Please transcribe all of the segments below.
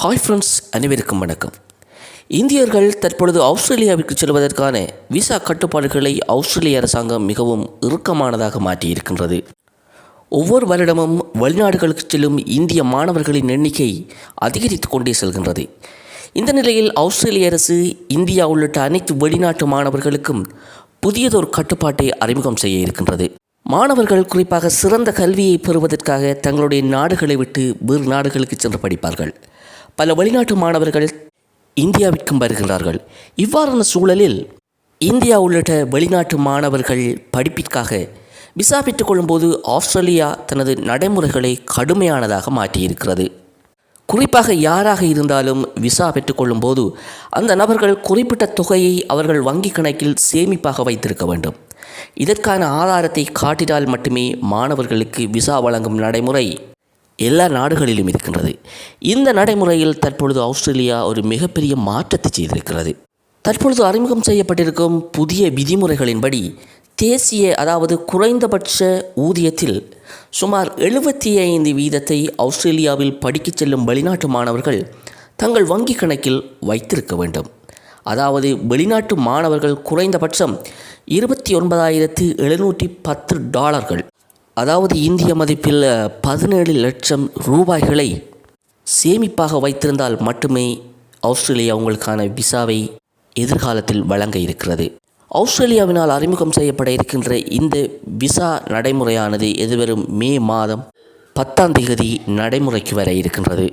Hi friends அனைவருக்கும் வணக்கம். இந்தியர்கள் தற்பொழுது ஆஸ்திரேலியாவிற்கு செல்வதற்கான விசா கட்டுப்பாடுகளை ஆஸ்திரேலிய அரசாங்கம் மிகவும் இறுக்கமானதாக மாற்றியிருக்கின்றது. ஒவ்வொரு வருடமும் வெளிநாடுகளுக்கு செல்லும் இந்திய மாணவர்களின் எண்ணிக்கை அதிகரித்து கொண்டே செல்கின்றது. இந்த நிலையில் ஆஸ்திரேலிய அரசு இந்தியா உள்ளிட்ட அனைத்து வெளிநாட்டு மாணவர்களுக்கும் புதியதொரு கட்டுப்பாட்டை அறிமுகம் செய்ய இருக்கின்றது. மாணவர்கள் குறிப்பாக சிறந்த கல்வியை பெறுவதற்காக தங்களுடைய நாடுகளை விட்டு வேறு நாடுகளுக்கு சென்று படிப்பார்கள். பல வெளிநாட்டு மாணவர்கள் இந்தியாவிற்கும் வருகிறார்கள் இவ்வாறான சூழலில் இந்தியா உள்ளிட்ட வெளிநாட்டு மாணவர்கள் படிப்பிற்காக விசா பெற்றுக்கொள்ளும்போது ஆஸ்திரேலியா தனது நடைமுறைகளை கடுமையானதாக மாற்றியிருக்கிறது. குறிப்பாக யாராக இருந்தாலும் விசா பெற்றுக்கொள்ளும் போது அந்த நபர்கள் குறிப்பிட்ட தொகையை அவர்கள் வங்கி கணக்கில் சேமிப்பாக வைத்திருக்க வேண்டும். இதற்கான ஆதாரத்தை காட்டினால் மட்டுமே மாணவர்களுக்கு விசா வழங்கும் நடைமுறை எல்லா நாடுகளிலும் இருக்கின்றது. இந்த நடைமுறையில் தற்பொழுது ஆஸ்திரேலியா ஒரு மிகப்பெரிய மாற்றத்தை செய்திருக்கிறது. தற்பொழுது அறிமுகம் செய்யப்பட்டிருக்கும் புதிய விதிமுறைகளின்படி தேசிய அதாவது குறைந்தபட்ச ஊதியத்தில் சுமார் எழுபத்தி ஐந்து வீதத்தை ஆஸ்திரேலியாவில் படிக்கச் செல்லும் வெளிநாட்டு மாணவர்கள் தங்கள் வங்கி கணக்கில் வைத்திருக்க வேண்டும். அதாவது வெளிநாட்டு மாணவர்கள் குறைந்தபட்சம் இருபத்தி ஒன்பதாயிரத்து எழுநூற்றி பத்து டாலர்கள். அதாவது இந்திய மதிப்பில் பதினேழு லட்சம் ரூபாய்களை சேமிப்பாக வைத்திருந்தால் மட்டுமே ஆஸ்திரேலியா உங்களுக்கான விசாவை எதிர்காலத்தில் வழங்க இருக்கிறது. ஆஸ்திரேலியாவினால் அறிமுகம் செய்யப்பட இருக்கின்ற இந்த விசா நடைமுறையானது எதிர்வரும் மே மாதம் பத்தாம் தேதி நடைமுறைக்கு வர இருக்கின்றது.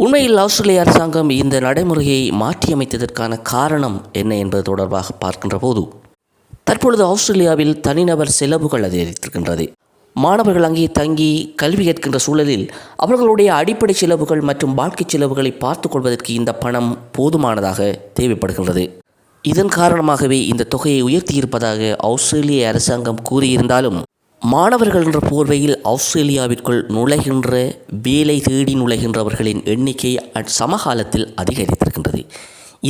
உண்மையில் ஆஸ்திரேலிய அரசாங்கம் இந்த நடைமுறையை மாற்றியமைத்ததற்கான காரணம் என்ன என்பது தொடர்பாக பார்க்கின்ற போது தற்பொழுது ஆஸ்திரேலியாவில் தனிநபர் செலவுகள் அதிகரித்திருக்கின்றது. மாணவர்கள் அங்கே தங்கி கல்வி கேட்கின்ற சூழலில் அவர்களுடைய அடிப்படை செலவுகள் மற்றும் வாழ்க்கை செலவுகளை பார்த்து கொள்வதற்கு இந்த பணம் போதுமானதாக தேவைப்படுகின்றது. இதன் காரணமாகவே இந்த தொகையை உயர்த்தியிருப்பதாக ஆஸ்திரேலிய அரசாங்கம் கூறியிருந்தாலும் மாணவர்கள் என்ற போர்வையில் ஆஸ்திரேலியாவிற்குள் நுழைகின்ற வேலை தேடி நுழைகின்றவர்களின் எண்ணிக்கை சமகாலத்தில் அதிகரித்திருக்கின்றது.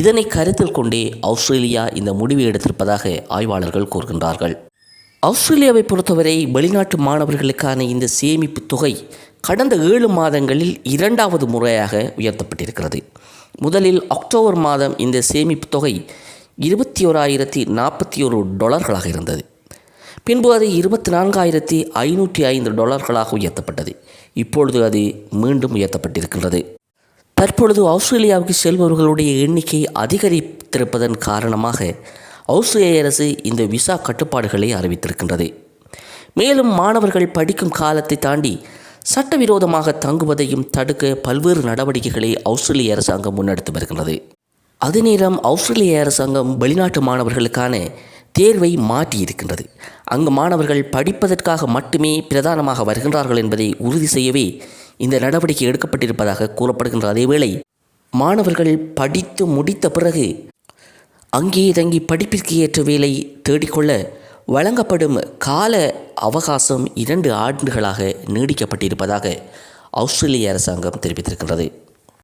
இதனை கருத்தில் கொண்டே ஆஸ்திரேலியா இந்த முடிவை எடுத்திருப்பதாக ஆய்வாளர்கள் கூறுகின்றார்கள். ஆஸ்திரேலியாவை பொறுத்தவரை வெளிநாட்டு மாணவர்களுக்கான இந்த சேமிப்பு தொகை கடந்த ஏழு மாதங்களில் இரண்டாவது முறையாக உயர்த்தப்பட்டிருக்கிறது. முதலில் அக்டோபர் மாதம் இந்த சேமிப்பு தொகை இருபத்தி ஓராயிரத்தி நாற்பத்தி ஒரு டொலர்களாக இருந்தது. பின்பு அது இருபத்தி நான்காயிரத்தி ஐநூற்றி ஐந்து டொலர்களாக உயர்த்தப்பட்டது. இப்பொழுது அது மீண்டும் உயர்த்தப்பட்டிருக்கின்றது. தற்பொழுது ஆஸ்திரேலியாவுக்கு செல்பவர்களுடைய எண்ணிக்கை அதிகரித்திருப்பதன் காரணமாக ஆஸ்திரேலிய அரசு இந்த விசா கட்டுப்பாடுகளை அறிவித்திருக்கின்றது. மேலும் மாணவர்கள் படிக்கும் காலத்தை தாண்டி சட்டவிரோதமாக தங்குவதையும் தடுக்க பல்வேறு நடவடிக்கைகளை ஆஸ்திரேலிய அரசாங்கம் முன்னெடுத்து வருகின்றது. அதே நேரம் ஆஸ்திரேலிய அரசாங்கம் வெளிநாட்டு மாணவர்களுக்கான தேர்வை மாற்றி இருக்கின்றது அங்கு மாணவர்கள் படிப்பதற்காக மட்டுமே பிரதானமாக வருகின்றார்கள் என்பதை உறுதி செய்யவே இந்த நடவடிக்கை எடுக்கப்பட்டிருப்பதாக கூறப்படுகின்ற அதேவேளை மாணவர்கள் படித்து முடித்த பிறகு அங்கேயே தங்கி படிப்பிற்கு ஏற்ற வேலை தேடிக்கொள்ள வழங்கப்படும் கால அவகாசம் இரண்டு ஆண்டுகளாக நீடிக்கப்பட்டிருப்பதாக ஆஸ்திரேலிய அரசாங்கம் தெரிவித்திருக்கின்றது.